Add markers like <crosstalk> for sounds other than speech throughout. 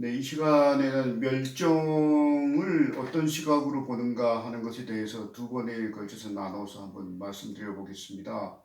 네, 이 시간에는 멸종을 어떤 시각으로 보는가 하는 것에 대해서 두 번에 걸쳐서 나눠서 한번 말씀드려 보겠습니다.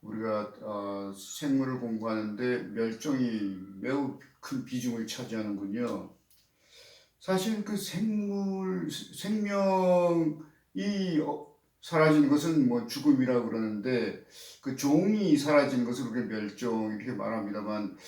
우리가 어, 생물을 공부하는데 멸종이 매우 큰 비중을 차지하는군요. 사실 그 생물 생명이 어, 사라지는 것은 뭐 죽음이라고 그러는데 그 종이 사라지는 것을 우리가 멸종 이렇게 말합니다만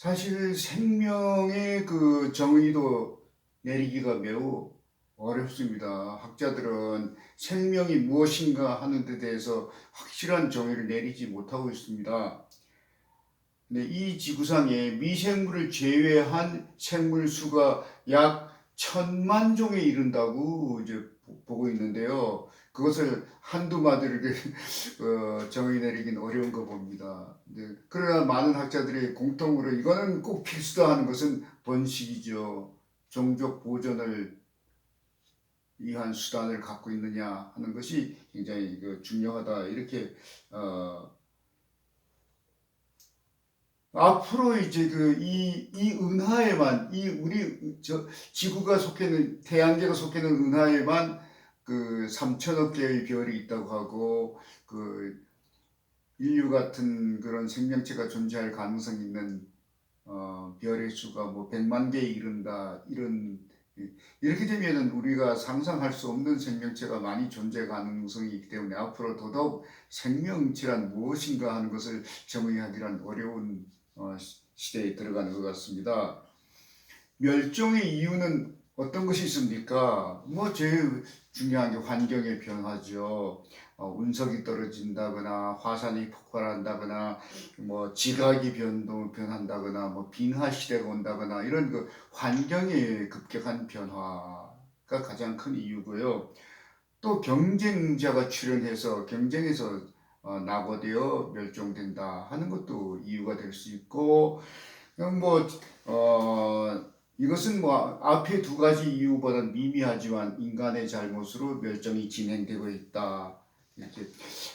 사실 생명의 그 정의도 내리기가 매우 어렵습니다. 학자들은 생명이 무엇인가 하는 데 대해서 확실한 정의를 내리지 못하고 있습니다. 근데 이 지구상에 미생물을 제외한 생물 수가 약 천만 종에 이른다고 이제 보- 보고 있는데요. 그것을 한두 마디로 <laughs> 어, 정의 내리긴 어려운 거 봅니다. 네. 그러나 많은 학자들이 공통으로 이거는 꼭 필수다 하는 것은 번식이죠. 종족 보존을 위한 수단을 갖고 있느냐 하는 것이 굉장히 그 중요하다 이렇게 어, 앞으로 이제 그 이 이 은하에만 이 우리 저 지구가 속해 있는 태양계가 속해 있는 은하에만 그 3천억 개의 별이 있다고 하고 그 인류 같은 그런 생명체가 존재할 가능성이 있는 어, 별의 수가 뭐 100만 개에 이른다 이런 이렇게 되면은 우리가 상상할 수 없는 생명체가 많이 존재 가능성이 있기 때문에 앞으로 더더욱 생명체란 무엇인가 하는 것을 정의하기란 어려운 어, 시- 시대에 들어가는 것 같습니다. 멸종의 이유는 어떤 것이 있습니까? 뭐 제일 중요한 게 환경의 변화죠. 어, 운석이 떨어진다거나 화산이 폭발한다거나 뭐 지각이 변동 변한다거나 뭐 빙하 시대가 온다거나 이런 그 환경의 급격한 변화가 가장 큰 이유고요. 또 경쟁자가 출현해서 경쟁에서 어, 낙오되어 멸종된다 하는 것도 이유가 될 수 있고 뭐 어, 이것은 뭐 앞에 두 가지 이유보다는 미미하지만 인간의 잘못으로 멸종이 진행되고 있다. 이렇게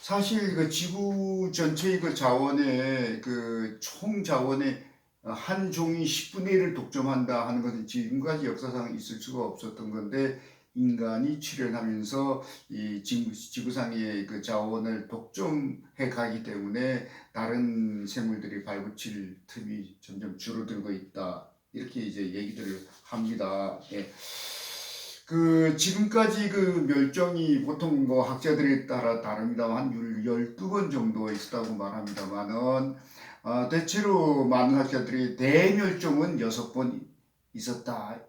사실 그 지구 전체의 그 자원의 그 총 자원의 한 종이 10분의 1을 독점한다 하는 것은 지금까지 역사상 있을 수가 없었던 건데 인간이 출현하면서 이 지구, 지구상의 그 자원을 독점해 가기 때문에 다른 생물들이 발붙일 틈이 점점 줄어들고 있다. 이렇게 이제 얘기들을 합니다. 예. 그 지금까지 그 멸종이 보통 뭐 학자들에 따라 다릅니다만 한 12번 정도 있었다고 말합니다만은 어, 대체로 많은 학자들이 대멸종은 6번 있었다.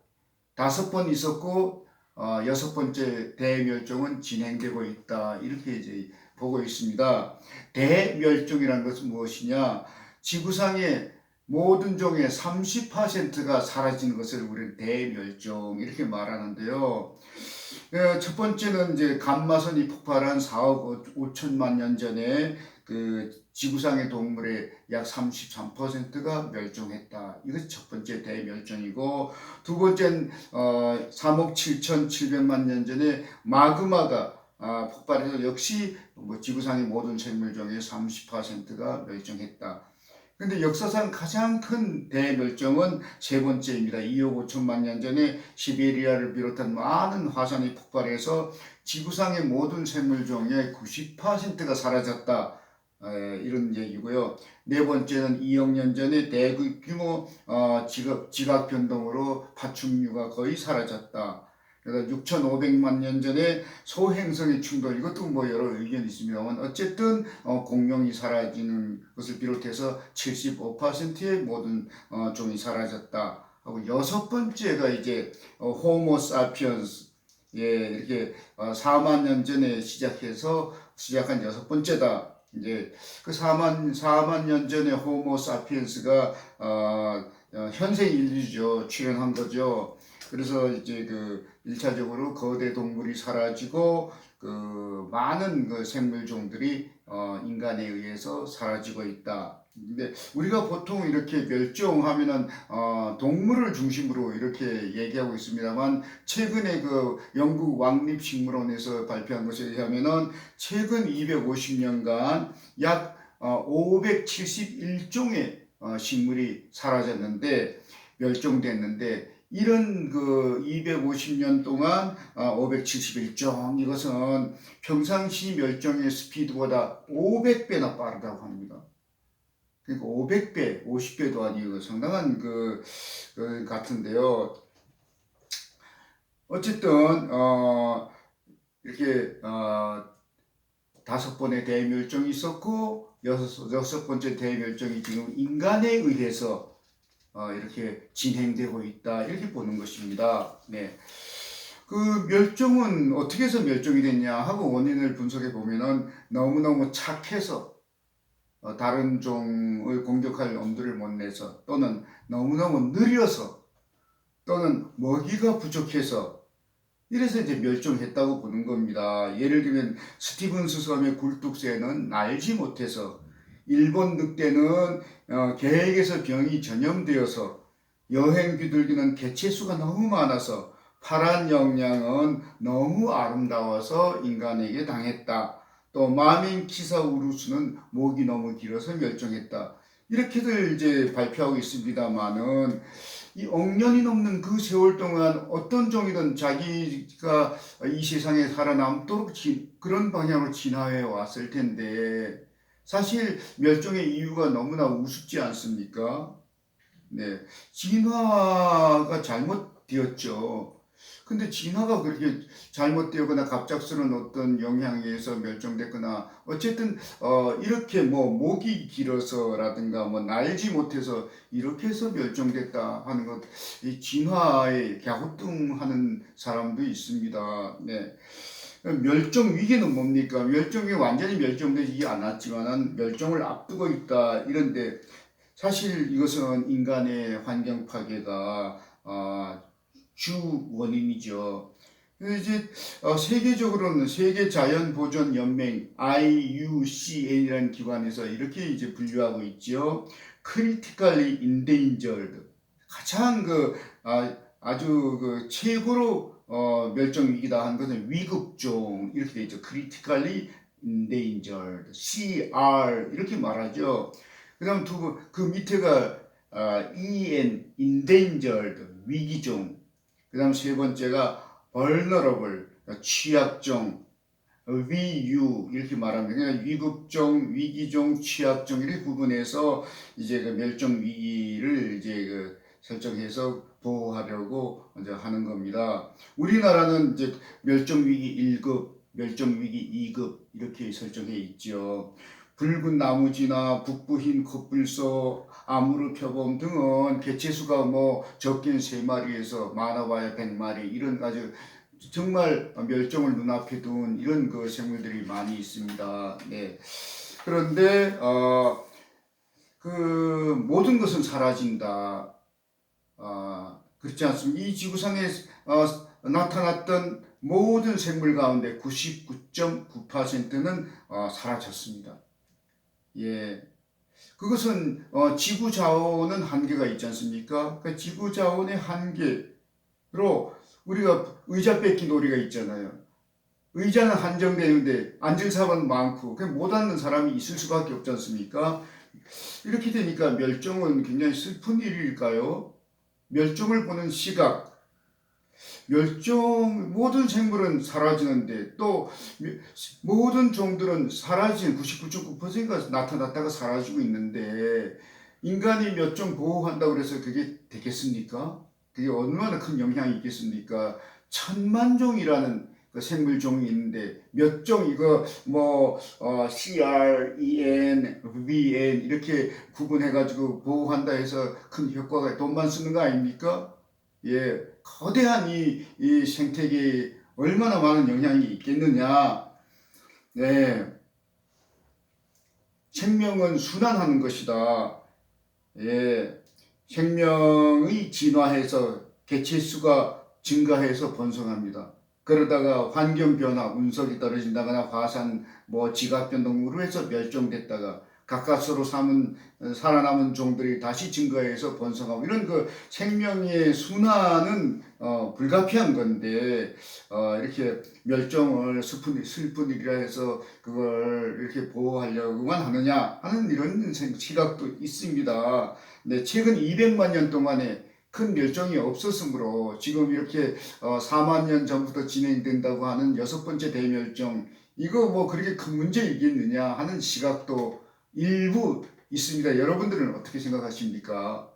다섯 번 있었고 어, 여섯 번째 대멸종은 진행되고 있다. 이렇게 이제 보고 있습니다. 대멸종이라는 것은 무엇이냐? 지구상의 모든 종의 30%가 사라지는 것을 우리는 대멸종 이렇게 말하는데요. 어, 첫 번째는 이제 감마선이 폭발한 4억 5천만 년 전에 그 지구상의 동물의 약 33%가 멸종했다. 이것이 첫 번째 대멸종이고 두 번째는 어, 3억 7천7백만 년 전에 마그마가 아, 폭발해서 역시 뭐 지구상의 모든 생물 중에 30%가 멸종했다. 근데 역사상 가장 큰 대멸종은 세 번째입니다. 2억 5천만 년 전에 시베리아를 비롯한 많은 화산이 폭발해서 지구상의 모든 생물 중에 90%가 사라졌다. 에, 이런 얘기고요. 네 번째는 2억 년 전에 대규모 어, 지각, 지각 변동으로 파충류가 거의 사라졌다. 그래서 6,500만 년 전에 소행성의 충돌 이것도 뭐 여러 의견이 있습니다만 어쨌든 어, 공룡이 사라지는 것을 비롯해서 75%의 모든 어, 종이 사라졌다 하고 여섯 번째가 이제 어, 호모 사피언스 예 이렇게 어, 4만 년 전에 시작해서 시작한 여섯 번째다 이제 그 4만 4만 년 전에 호모 사피엔스가 어, 어, 현생 인류죠 출현한 거죠. 그래서 이제 그 일차적으로 거대 동물이 사라지고 그 많은 그 생물종들이 어, 인간에 의해서 사라지고 있다. 근데 우리가 보통 이렇게 멸종하면은 어, 동물을 중심으로 이렇게 얘기하고 있습니다만 최근에 그 영국 왕립식물원에서 발표한 것에 의하면은 최근 250년간 약 어, 571종의 어, 식물이 사라졌는데 멸종됐는데 이런 그 250년 동안 571종 이것은 평상시 멸종의 스피드보다 500배나 빠르다고 합니다. 그러니까 500배, 50배도 아니고 상당한 그, 그 같은데요. 어쨌든 어 이렇게 어 다섯 번의 대멸종이 있었고 여섯 여섯 번째 대멸종이 지금 인간에 의해서 어 이렇게 진행되고 있다 이렇게 보는 것입니다. 네. 그 멸종은 어떻게 해서 멸종이 됐냐 하고 원인을 분석해 보면은 너무너무 착해서 어, 다른 종을 공격할 엄두를 못 내서 또는 너무너무 느려서 또는 먹이가 부족해서 이래서 이제 멸종했다고 보는 겁니다. 예를 들면 스티븐스 섬의 굴뚝새는 날지 못해서 일본 늑대는 어, 계획에서 병이 전염되어서 여행 비둘기는 개체수가 너무 많아서 파란 영양은 너무 아름다워서 인간에게 당했다. 또 마민 키사 우루스는 목이 너무 길어서 멸종했다. 이렇게들 이제 발표하고 있습니다만은 이 억년이 넘는 그 세월 동안 어떤 종이든 자기가 이 세상에 살아남도록 지, 그런 방향으로 진화해 왔을 텐데 사실 멸종의 이유가 너무나 우습지 않습니까? 네, 진화가 잘못되었죠. 근데 진화가 그렇게 잘못되거나 갑작스러운 어떤 영향에 의해서 멸종됐거나 어쨌든 어 이렇게 뭐 목이 길어서라든가 뭐 날지 못해서 이렇게 해서 멸종됐다 하는 것 이 진화에 갸우뚱하는 사람도 있습니다. 네. 멸종 위기는 뭡니까? 멸종이 완전히 멸종되지 않았지만은 멸종을 앞두고 있다 이런데 사실 이것은 인간의 환경 파괴가 어, 주 원인이죠. 이제 어, 세계적으로는 세계 자연 보존 연맹 IUCN이라는 기관에서 이렇게 이제 분류하고 있죠. critically endangered 가장 그 아, 아주 그 최고로 어, 멸종 위기다 하는 것은 위급종 이렇게 돼 있죠. critically endangered CR 이렇게 말하죠. 그다음 두그 밑에가 아, EN endangered 위기종 그 다음 세 번째가 vulnerable, 취약종, 위유 이렇게 말하면 그냥 위급종, 위기종, 취약종 이렇게 구분해서 이제 그 멸종 위기를 이제 그 설정해서 보호하려고 이제 하는 겁니다. 우리나라는 이제 멸종 위기 1급, 멸종 위기 2급 이렇게 설정해 있죠. 붉은 나무지나 북부 흰 컵불소, 아무르 표범 등은 개체수가 뭐 적긴 세 마리에서 많아봐야 백 마리 이런 아주 정말 멸종을 눈앞에 둔 이런 그 생물들이 많이 있습니다. 네. 그런데 어, 그 모든 것은 사라진다. 어, 그렇지 않습니까? 이 지구상에 어, 나타났던 모든 생물 가운데 99.9%는 어, 사라졌습니다. 예. 그것은 어, 지구 자원은 한계가 있지 않습니까? 그 지구 자원의 한계로 우리가 의자 뺏기 놀이가 있잖아요. 의자는 한정되는데 앉을 사람은 많고 못 앉는 사람이 있을 수밖에 없지 않습니까? 이렇게 되니까 멸종은 굉장히 슬픈 일일까요? 멸종을 보는 시각, 멸종 모든 생물은 사라지는데 또 모든 종들은 사라진 99.9%가 나타났다가 사라지고 있는데 인간이 몇 종 보호한다고 그래서 그게 되겠습니까? 그게 얼마나 큰 영향이 있겠습니까? 천만 종이라는 그 생물 종이 있는데 몇 종 이거 뭐 어, C R E N V N 이렇게 구분해 가지고 보호한다 해서 큰 효과가 돈만 쓰는 거 아닙니까? 예, 거대한 이, 이 생태계에 얼마나 많은 영향이 있겠느냐. 네. 생명은 순환하는 것이다. 예. 생명의 진화해서 개체수가 증가해서 번성합니다. 그러다가 환경 변화, 운석이 떨어진다거나 화산, 뭐 지각 변동으로 해서 멸종됐다가 가까스로 삼은 살아남은 종들이 다시 증가해서 번성하고 이런 그 생명의 순환은 어, 불가피한 건데 어, 이렇게 멸종을 슬픈, 슬픈 일이라 해서 그걸 이렇게 보호하려고만 하느냐 하는 이런 시각도 있습니다. 네, 최근 200만 년 동안에 큰 멸종이 없었으므로 지금 이렇게 어, 4만 년 전부터 진행된다고 하는 여섯 번째 대멸종 이거 뭐 그렇게 큰 문제이겠느냐 하는 시각도 일부 있습니다. 여러분들은 어떻게 생각하십니까?